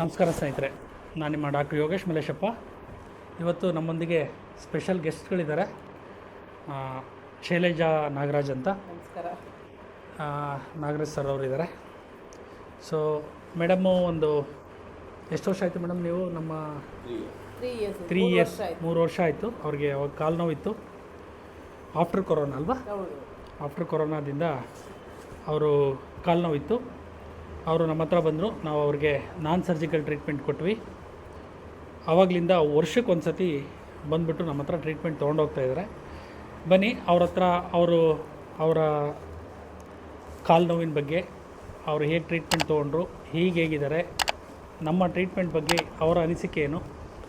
ನಮಸ್ಕಾರ ಸ್ನೇಹಿತರೆ ನಾನು ನಿಮ್ಮ ಡಾಕ್ಟರ್ ಯೋಗೇಶ್ ಮಲೇಶಪ್ಪ ಇವತ್ತು ನಮ್ಮೊಂದಿಗೆ ಸ್ಪೆಷಲ್ ಗೆಸ್ಟ್ಗಳಿದ್ದಾರೆ. ಶೈಲೇಜಾ ನಾಗರಾಜ್ ಅಂತ. ನಮಸ್ಕಾರ. ನಾಗರಾಜ್ ಸರ್ ಅವರು ಇದ್ದಾರೆ ಸೊ ಮೇಡಮ್ಮು ಒಂದು ಎಷ್ಟು ವರ್ಷ ಆಯಿತು ಮೇಡಮ್ ನೀವು ನಮ್ಮ ತ್ರೀ ಇಯರ್ಸ್ ಮೂರು ವರ್ಷ ಆಯಿತು. ಅವ್ರಿಗೆ ಅವಾಗ ಕಾಲು ನೋವಿತ್ತು. ಆಫ್ಟರ್ ಕೊರೋನಾ ಅಲ್ವಾ? ಆಫ್ಟರ್ ಕೊರೋನಾದಿಂದ ಅವರು ಕಾಲು ನೋವಿತ್ತು. ಅವರು ನಮ್ಮ ಹತ್ರ ಬಂದರು. ನಾವು ಅವ್ರಿಗೆ ನಾನ್ ಸರ್ಜಿಕಲ್ ಟ್ರೀಟ್ಮೆಂಟ್ ಕೊಟ್ವಿ. ಆವಾಗಲಿಂದ ವರ್ಷಕ್ಕೆ ಒಂದು ಸತಿ ಬಂದುಬಿಟ್ಟು ನಮ್ಮ ಹತ್ರ ಟ್ರೀಟ್ಮೆಂಟ್ ಇದ್ದಾರೆ ಬನ್ನಿ ಅವ್ರ ಹತ್ರ ಅವರು ಅವರ ಕಾಲು ನೋವಿನ ಬಗ್ಗೆ ಅವರು ಹೇಗೆ ಟ್ರೀಟ್ಮೆಂಟ್ ತೊಗೊಂಡ್ರು ಹೀಗೆ ಹೇಗಿದ್ದಾರೆ ನಮ್ಮ ಟ್ರೀಟ್ಮೆಂಟ್ ಬಗ್ಗೆ ಅವರ ಅನಿಸಿಕೆ ಏನು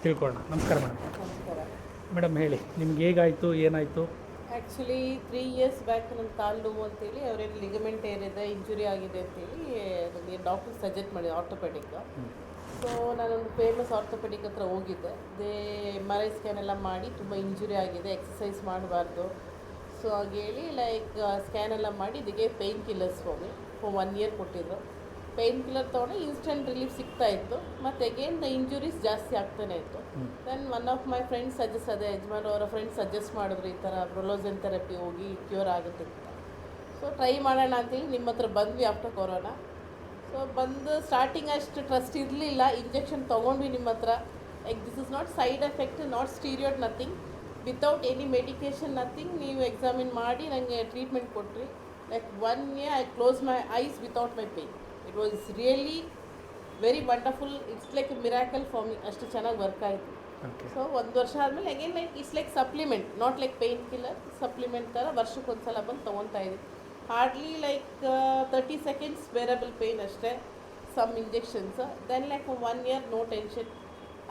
ತಿಳ್ಕೊಳ್ಳೋಣ. ನಮಸ್ಕಾರ ಮೇಡಮ್ ನಮಸ್ಕಾರ. ಮೇಡಮ್ ಹೇಳಿ ನಿಮ್ಗೆ ಹೇಗಾಯಿತು ಏನಾಯಿತು? ಆ್ಯಕ್ಚುಲಿ ತ್ರೀ ಇಯರ್ಸ್ ಬ್ಯಾಕ್ ನನ್ನ ಕಾಲು ನೋವು ಅಂತೇಳಿ ಅವರೇನು ಲಿಗಮೆಂಟ್ ಏನಿದೆ ಇಂಜುರಿ ಆಗಿದೆ ಅಂತೇಳಿ ನನಗೆ ಡಾಕ್ಟರ್ ಸಜೆಸ್ಟ್ ಮಾಡಿದೆ ಆರ್ಥೋಪೆಡಿಕ್ ಸೊ ನಾನೊಂದು ಫೇಮಸ್ ಆರ್ಥೋಪೆಡಿಕ್ ಹತ್ರ ಹೋಗಿದ್ದೆ. They M R I scan ಎಲ್ಲ ಮಾಡಿ ತುಂಬ ಇಂಜುರಿ ಆಗಿದೆ ಎಕ್ಸಸೈಸ್ ಮಾಡಬಾರ್ದು. ಸೊ ಹಾಗೇಳಿ ಲೈಕ್ ಸ್ಕ್ಯಾನ್ ಎಲ್ಲ ಮಾಡಿ, ಇದಕ್ಕೆ ಪೇಯ್ನ್ ಕಿಲ್ಲರ್ಸ್ ಹೋಗಿ ಒನ್ ಇಯರ್ ಕೊಟ್ಟಿದ್ರು. ಪೇಯ್ನ್ ಕಿಲ್ಲರ್ ತೊಗೊಂಡು ಇನ್ಸ್ಟೆಂಟ್ ರಿಲೀಫ್ ಸಿಗ್ತಾ ಇತ್ತು. ಮತ್ತು ಅಗೇನ್ ದ ಇಂಜುರೀಸ್ ಜಾಸ್ತಿ ಆಗ್ತಾನೆ ಇತ್ತು. Then one of my friends suggest ಅದೇ ಯಜಮಾನ್ ಅವರ ಫ್ರೆಂಡ್ಸ್ ಸಜೆಸ್ಟ್ ಮಾಡಿದ್ರು ಈ ಥರ ಬ್ರೊಲೋಸನ್ ಥೆರಪಿ ಹೋಗಿ ಕ್ಯೂರ್ ಆಗುತ್ತೆ ಅಂತ. ಸೊ ಟ್ರೈ ಮಾಡೋಣ ಅಂತೇಳಿ ನಿಮ್ಮ ಹತ್ರ ಬಂದ್ವಿ ಆಫ್ಟರ್ ಕೊರೋನಾ ಸೊ ಬಂದು ಸ್ಟಾರ್ಟಿಂಗ್ ಅಷ್ಟು ಟ್ರಸ್ಟ್ ಇರಲಿಲ್ಲ. ಇಂಜೆಕ್ಷನ್ ತೊಗೊಂಡ್ವಿ ನಿಮ್ಮ ಹತ್ರ. Like this is not side effect not steroid nothing without any medication nothing ನೀವು ಎಕ್ಸಾಮಿನ್ ಮಾಡಿ ನನಗೆ ಟ್ರೀಟ್ಮೆಂಟ್ ಕೊಟ್ರಿ. Like one year I close my eyes without my pain it was really very wonderful it's like miracle for me ಅಷ್ಟು ಚೆನ್ನಾಗಿ work ಆಯಿತು. So ಒಂದು ವರ್ಷ ಆದಮೇಲೆ again like it's like supplement not like pain killer supplement ಥರ ವರ್ಷಕ್ಕೆ ಒಂದು ಸಲ ಬಂದು ತೊಗೊತಾ ಇದ್ದೀನಿ. Hardly like thirty seconds wearable pain ಅಷ್ಟೇ some injections then like one year no tension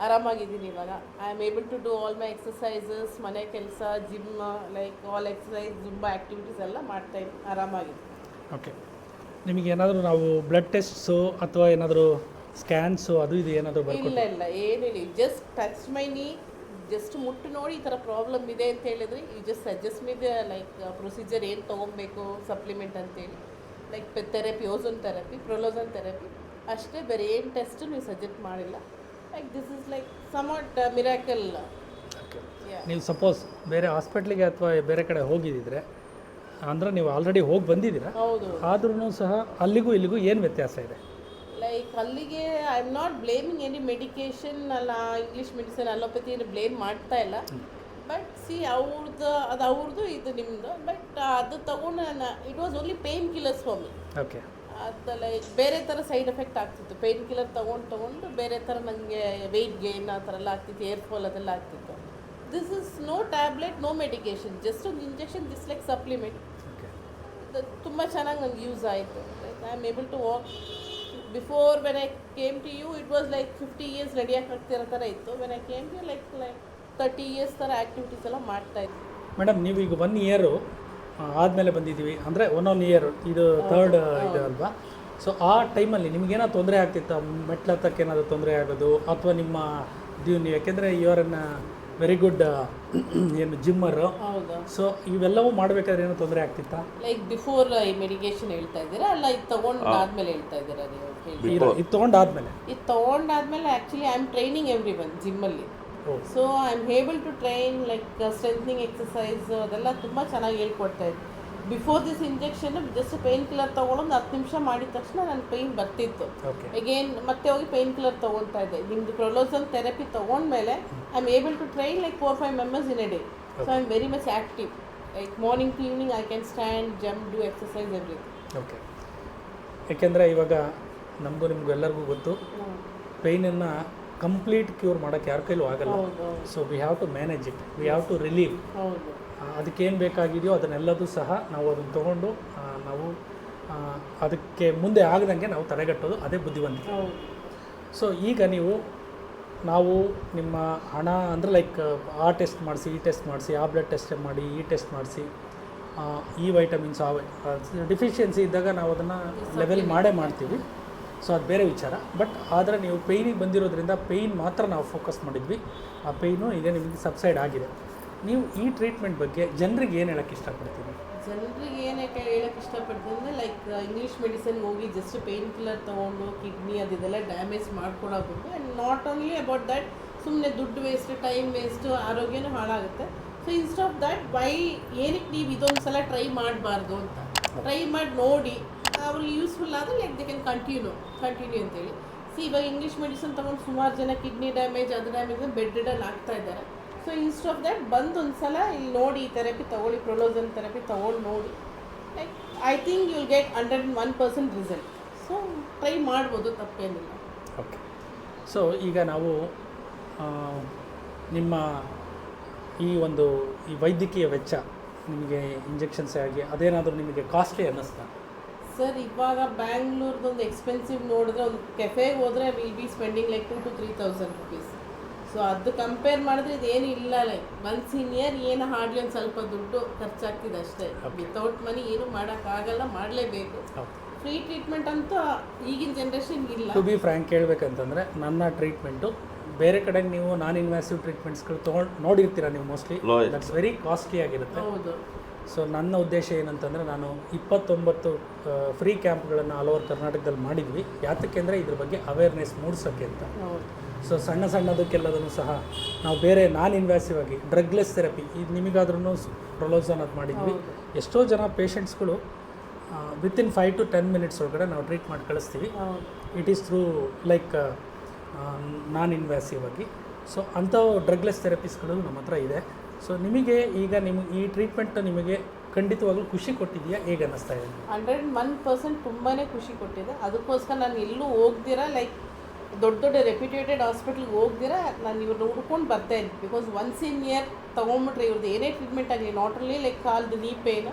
ಆರಾಮಾಗಿದ್ದೀನಿ ಇವಾಗ. I am able to do all my exercises ಮನೆ ಕೆಲಸ gym like all exercise zumba activities ಎಲ್ಲ ಮಾಡ್ತಾ ಇದ್ದೀನಿ. ಆರಾಮಾಗಿದ್ದೀನಿ. ಓಕೆ ನಿಮಗೆ ಏನಾದರೂ ನಾವು ಬ್ಲಡ್ ಟೆಸ್ಟ್ಸು ಅಥವಾ ಏನಾದರೂ ಸ್ಕ್ಯಾನ್ಸು ಅದು ಇದು ಏನಾದರೂ ಬರ್ಕೊಟ್ಟು ಇಲ್ಲ ಇಲ್ಲ ಏನಿಲ್ಲ ಜಸ್ಟ್ ಟಚ್ ಮೈ ನೀ ಜಸ್ಟ್ ಮುಟ್ಟು ನೋಡಿ ಈ ಥರ ಪ್ರಾಬ್ಲಮ್ ಇದೆ ಅಂತ ಹೇಳಿದ್ರೆ you just suggest me like procedure ಏನು ತೊಗೊಬೇಕು ಸಪ್ಲಿಮೆಂಟ್ ಅಂತೇಳಿ. Like therapy ozone therapy prolozone therapy ಅಷ್ಟೇ ಬೇರೆ ಏನು ಟೆಸ್ಟು ನೀವು ಸಜೆಸ್ಟ್ ಮಾಡಿಲ್ಲ. Like this is like some miracle ನೀವು ಸಪೋಸ್ ಬೇರೆ ಹಾಸ್ಪಿಟ್ಲಿಗೆ ಅಥವಾ ಬೇರೆ ಕಡೆ ಹೋಗಿದ್ದಿದ್ರೆ ಅಂದರೆ ನೀವು ಆಲ್ರೆಡಿ ಹೋಗಿ ಬಂದಿದ್ದೀರಾ? ಹೌದು. ಆದ್ರೂ ಸಹ ಅಲ್ಲಿಗೂ ಇಲ್ಲಿಗೂ ಏನು ವ್ಯತ್ಯಾಸ ಇದೆ? ಲೈಕ್ ಅಲ್ಲಿಗೆ I am not blaming any medication ಅಲ್ಲ ಇಂಗ್ಲೀಷ್ ಮೆಡಿಸಿನ್ ಅಲೋಪತಿ ಬ್ಲೇಮ್ ಮಾಡ್ತಾ ಇಲ್ಲ. ಬಟ್ ಸಿ ಅವ್ರದ್ದು ಅದು ಅವ್ರದ್ದು ಇದು ನಿಮ್ಮದು ಬಟ್ ಅದು ತಗೊಂಡು ನಾನು it was only pain killers for me okay ಅದು ಲೈಕ್ ಬೇರೆ ಥರ ಸೈಡ್ ಎಫೆಕ್ಟ್ ಆಗ್ತಿತ್ತು. ಪೇಯ್ನ್ ಕಿಲ್ಲರ್ ತೊಗೊಂಡು ತೊಗೊಂಡು ಬೇರೆ ಥರ ನನಗೆ ವೆಯ್ಟ್ ಗೇನ್ ಆ ಥರ ಎಲ್ಲ ಆಗ್ತಿತ್ತು ಏರ್ ಫಾಲ್ ಅದೆಲ್ಲ ಆಗ್ತಿತ್ತು. This is no tablet no medication just ಒಂದು ಇಂಜೆಕ್ಷನ್ ದಿಸ್ ಲೈಕ್ ಸಪ್ಲಿಮೆಂಟ್ ತುಂಬ ಚೆನ್ನಾಗಿ ನನಗೆ ಯೂಸ್ ಆಯಿತು. I am able to walk before when I came to you it was like fifty years ರೆಡಿಯಾಗಿ ಆಗ್ತಿರೋ ಥರ ಇತ್ತು. When I came to like like thirty years ಥರ ಆ್ಯಕ್ಟಿವಿಟೀಸ್ ಎಲ್ಲ ಮಾಡ್ತಾ ಇದ್ವಿ. ಮೇಡಮ್ ನೀವು ಈಗ ಒನ್ ಇಯರು ಆದಮೇಲೆ ಬಂದಿದ್ದೀವಿ. ಅಂದರೆ ಒನ್ ಒನ್ ಇಯರ್ ಇದು ಥರ್ಡ್ ಇದು ಅಲ್ವಾ? ಸೊ ಆ ಟೈಮಲ್ಲಿ ನಿಮಗೇನೋ ತೊಂದರೆ ಆಗ್ತಿತ್ತು? ಮೆಟ್ಲು ಹತ್ತಕ್ಕೆ ಏನಾದರೂ ತೊಂದರೆ ಆಗೋದು? ಅಥವಾ ನಿಮ್ಮ ನೀವು ಯಾಕೆಂದರೆ ಇವರನ್ನ ವೆರಿ ಗುಡ್ ಏನು ಜಿಮ್ಮರು ಹೌದಾ. ಸೊ ಇವೆಲ್ಲವೂ ಮಾಡಬೇಕಾದ್ರೆ ಏನೋ ತೊಂದರೆ ಆಗ್ತಿತ್ತಾ? ಲೈಕ್ ಬಿಫೋರ್ ಈ ಮೆಡಿಕೇಶನ್ ಹೇಳ್ತಾ ಇದ್ದೀರಾ? ಅಲ್ಲ ಇದು ತೊಗೊಂಡಾದ್ಮೇಲೆ ಹೇಳ್ತಾ ಇದ್ದೀರಾ ನೀವು? ಹೇಳಿ ಇದು ಇದು ತೊಗೊಂಡಾದ್ಮೇಲೆ ಇದು ತೊಗೊಂಡಾದ್ಮೇಲೆ actually I am training every one ಜಿಮ್ಮಲ್ಲಿ so I am able to train like strengthening exercise ಅದೆಲ್ಲ ತುಂಬ ಚೆನ್ನಾಗಿ ಹೇಳ್ಕೊಡ್ತಾ ಇದ್ದೆ before this injection just pain killer ತೊಗೊಂಡು ಹತ್ತು ನಿಮಿಷ ಮಾಡಿದ ತಕ್ಷಣ ನನ್ನ ಪೇಯ್ನ್ ಬರ್ತಿತ್ತು. ಅಗೇನ್ ಮತ್ತೆ ಹೋಗಿ ಪೇನ್ ಕಿಲ್ಲರ್ ತೊಗೊಳ್ತಾ ಇದ್ದೆ. ನಿಮ್ಮದು prolozone therapy ತೊಗೊಂಡ್ಮೇಲೆ I am able to train like four five members in a day so I am very much active like morning to evening I can stand jump do exercise everything okay ಯಾಕೆಂದರೆ ಇವಾಗ ನಮಗೂ ನಿಮಗೂ ಎಲ್ಲರಿಗೂ ಗೊತ್ತು. ಪೇಯ್ನನ್ನು complete cure ಮಾಡೋಕ್ಕೆ ಯಾರ ಕೈಲೂ ಆಗಲ್ಲ. So we have to manage it we have to relieve ಅದಕ್ಕೇನು ಬೇಕಾಗಿದೆಯೋ ಅದನ್ನೆಲ್ಲದೂ ಸಹ ನಾವು ಅದನ್ನು ತೊಗೊಂಡು ನಾವು ಅದಕ್ಕೆ ಮುಂದೆ ಆಗದಂಗೆ ನಾವು ತಡೆಗಟ್ಟೋದು ಅದೇ ಬುದ್ಧಿವಂತಿಕೆ. ಸೊ ಈಗ ನೀವು ನಾವು ನಿಮ್ಮ ಹಣ ಅಂದರೆ ಲೈಕ್ ಆ ಟೆಸ್ಟ್ ಮಾಡಿಸಿ ಈ ಟೆಸ್ಟ್ ಮಾಡಿಸಿ ಆ ಬ್ಲಡ್ ಟೆಸ್ಟ್ ಮಾಡಿ ಈ ಟೆಸ್ಟ್ ಮಾಡಿಸಿ ಈ ವೈಟಮಿನ್ಸ್ ಆ ಡಿಫಿಷಿಯನ್ಸಿ ಇದ್ದಾಗ ನಾವು ಅದನ್ನು ಲೆವೆಲ್ ಮಾಡೇ ಮಾಡ್ತೀವಿ. ಸೊ ಅದು ಬೇರೆ ವಿಚಾರ. ಬಟ್ ಆದರೆ ನೀವು ಪೇಯ್ನಿಗೆ ಬಂದಿರೋದ್ರಿಂದ ಪೇಯ್ನ್ ಮಾತ್ರ ನಾವು ಫೋಕಸ್ ಮಾಡಿದ್ವಿ. ಆ ಪೇಯ್ನು ಈಗ ನಿಮಗೆ ಸಬ್ಸೈಡ್ ಆಗಿದೆ. ನೀವು ಈ ಟ್ರೀಟ್ಮೆಂಟ್ ಬಗ್ಗೆ ಜನರಿಗೆ ಏನು ಹೇಳೋಕ್ಕೆ ಇಷ್ಟಪಡ್ತೀವಿ ಜನರಿಗೆ ಏನಕ್ಕೆ ಹೇಳಕ್ಕೆ ಇಷ್ಟಪಡ್ತೀನಿ ಅಂದರೆ ಲೈಕ್ ಇಂಗ್ಲೀಷ್ ಮೆಡಿಸಿನ್ ಹೋಗಿ ಜಸ್ಟ್ ಪೇಯ್ನ್ ಕಿಲ್ಲರ್ ತೊಗೊಂಡು ಕಿಡ್ನಿ ಅದೆಲ್ಲ damage ಮಾಡ್ಕೊಡೋದು and not only about that ಸುಮ್ಮನೆ ದುಡ್ಡು ವೇಸ್ಟ್ ಟೈಮ್ ವೇಸ್ಟು ಆರೋಗ್ಯನೂ ಹಾಳಾಗುತ್ತೆ. So instead of that by ಏನಕ್ಕೆ ನೀವು ಇದೊಂದು ಸಲ ಟ್ರೈ ಮಾಡಬಾರ್ದು ಅಂತ? ಟ್ರೈ ಮಾಡಿ ನೋಡಿ. ಅವ್ರಿಗೆ ಯೂಸ್ಫುಲ್ ಆದರೆ like they can continue continue ಅಂತೇಳಿ. ಸಿ ಇವಾಗ ಇಂಗ್ಲೀಷ್ ಮೆಡಿಸಿನ್ ತೊಗೊಂಡು ಸುಮಾರು ಜನ ಕಿಡ್ನಿ ಡ್ಯಾಮೇಜ್ ಅದು ಡ್ಯಾಮೇಜ್ ಬೆಡ್ ರಿಡನ್ ಆಗ್ತಾ ಇದ್ದಾರೆ. ಸೊ ಇನ್ಸ್ಟ್ ಆಫ್ ದ್ಯಾಟ್ ಬಂದು ಒಂದು ಸಲ ಇಲ್ಲಿ ನೋಡಿ ಈ ಥೆರಪಿ ತೊಗೊಳ್ಳಿ ಪ್ರೊಲೋಸನ್ ಥೆರಪಿ ತೊಗೊಂಡು ನೋಡಿ. Like I think you'll get hundred one percent result so try ಮಾಡ್ಬೋದು, ತಪ್ಪೇನಿಲ್ಲ. ಓಕೆ ಸೊ ಈಗ ನಾವು ನಿಮ್ಮ ಈ ಒಂದು ಈ ವೈದ್ಯಕೀಯ ವೆಚ್ಚ ನಿಮಗೆ ಇಂಜೆಕ್ಷನ್ಸ್ ಆಗಿ ಅದೇನಾದರೂ ನಿಮಗೆ ಕಾಸ್ಟ್ಲಿ ಅನ್ನಿಸ್ತಾ? ಸರ್ ಇವಾಗ ಬ್ಯಾಂಗ್ಳೂರ್ದೊಂದು ಎಕ್ಸ್ಪೆನ್ಸಿವ್ ನೋಡಿದ್ರೆ ಒಂದು ಕೆಫೆಗೆ ಹೋದರೆ will be spending like two two three thousand rupees so ಅದು ಕಂಪೇರ್ ಮಾಡಿದ್ರೆ ಇದೇನು ಇಲ್ಲ ಲೈಕ್ ಒನ್ ಸೀನಿಯರ್ ಏನು ಹಾಡ್ಲಿ ಒಂದು ಸ್ವಲ್ಪ ದುಡ್ಡು ಖರ್ಚಾಗ್ತಿದೆ ಅಷ್ಟೇ. ವಿತೌಟ್ ಮನಿ ಏನು ಮಾಡೋಕ್ಕಾಗಲ್ಲ ಮಾಡಲೇಬೇಕು. ಫ್ರೀ ಟ್ರೀಟ್ಮೆಂಟ್ ಅಂತೂ ಈಗಿನ ಜನ್ರೇಷನ್ ಇಲ್ಲ. ಟು ಬಿ ಫ್ರ್ಯಾಂಕ್ ಹೇಳ್ಬೇಕಂತಂದರೆ ನನ್ನ ಟ್ರೀಟ್ಮೆಂಟು ಬೇರೆ ಕಡೆ ನೀವು ನಾನ್ ಇನ್ವ್ಯಾಸಿವ್ ಟ್ರೀಟ್ಮೆಂಟ್ಸ್ಗಳು ತೊಗೊಂಡು ನೋಡಿರ್ತೀರ ನೀವು ಮೋಸ್ಟ್ಲಿ ದಟ್ಸ್ ವೆರಿ ಕಾಸ್ಟ್ಲಿ ಆಗಿರುತ್ತೆ. ಹೌದು. ಸೊ ನನ್ನ ಉದ್ದೇಶ ಏನಂತಂದರೆ ನಾನು ಇಪ್ಪತ್ತೊಂಬತ್ತು ಫ್ರೀ ಕ್ಯಾಂಪ್ಗಳನ್ನು ಆಲ್ ಓವರ್ ಕರ್ನಾಟಕದಲ್ಲಿ ಮಾಡಿದ್ವಿ. ಯಾತಕ್ಕೆ ಅಂದರೆ ಇದ್ರ ಬಗ್ಗೆ ಅವೇರ್ನೆಸ್ ಮೂಡಿಸೋಕ್ಕೆ ಅಂತ. ಸೊ ಸಣ್ಣ ಸಣ್ಣದಕ್ಕೆಲ್ಲದನ್ನು ಸಹ ನಾವು ಬೇರೆ ನಾನ್ ಇನ್ವ್ಯಾಸಿವ್ ಆಗಿ ಡ್ರಗ್ಲೆಸ್ ಥೆರಪಿ ಇದು ನಿಮಗಾದ್ರೂ ಪ್ರೊಲೋಸನ್ ಅದು ಮಾಡಿದ್ವಿ. ಎಷ್ಟೋ ಜನ ಪೇಷಂಟ್ಸ್ಗಳು within five to ten minutes ಒಳಗಡೆ ನಾವು ಟ್ರೀಟ್ ಮಾಡಿ ಕಳಿಸ್ತೀವಿ. It is through like non invasive ಆಗಿ. ಸೊ ಅಂಥ ಡ್ರಗ್ಲೆಸ್ ಥೆರಪೀಸ್ಗಳು ನಮ್ಮ ಹತ್ರ ಇದೆ. ಸೊ ನಿಮಗೆ ಈಗ ನಿಮ್ಗೆ ಈ ಟ್ರೀಟ್ಮೆಂಟ್ ನಿಮಗೆ ಖಂಡಿತವಾಗ್ಲೂ ಖುಷಿ ಕೊಟ್ಟಿದೆಯಾ? ಹೇಗೆ ಅನ್ನಿಸ್ತಾ ಇದೆ? ಹಂಡ್ರೆಡ್ ಒನ್ ಪರ್ಸೆಂಟ್ ತುಂಬಾ ಖುಷಿ ಕೊಟ್ಟಿದೆ. ಅದಕ್ಕೋಸ್ಕರ ನಾನು ಎಲ್ಲೂ ಹೋಗ್ದಿರ? ಲೈಕ್ ದೊಡ್ಡ ದೊಡ್ಡ ರೆಪ್ಯುಟೇಟೆಡ್ ಹಾಸ್ಪಿಟ್ಲಿಗೆ ಹೋಗ್ದಿರ? ನಾನು ಇವ್ರನ್ನ ಹುಡ್ಕೊಂಡು ಬರ್ತಾ ಇದ್ದೆ ಬಿಕಾಸ್ ಒನ್ಸ್ ಇನ್ ಇಯರ್ ತೊಗೊಂಬಿಟ್ರೆ ಇವ್ರದ್ದು ಏನೇ ಟ್ರೀಟ್ಮೆಂಟ್ ಆಗಲಿ ನಾಟ್ ಓನ್ಲಿ ಲೈಕ್ ಕಾಲ್ದು ನೀ ಪೇನ್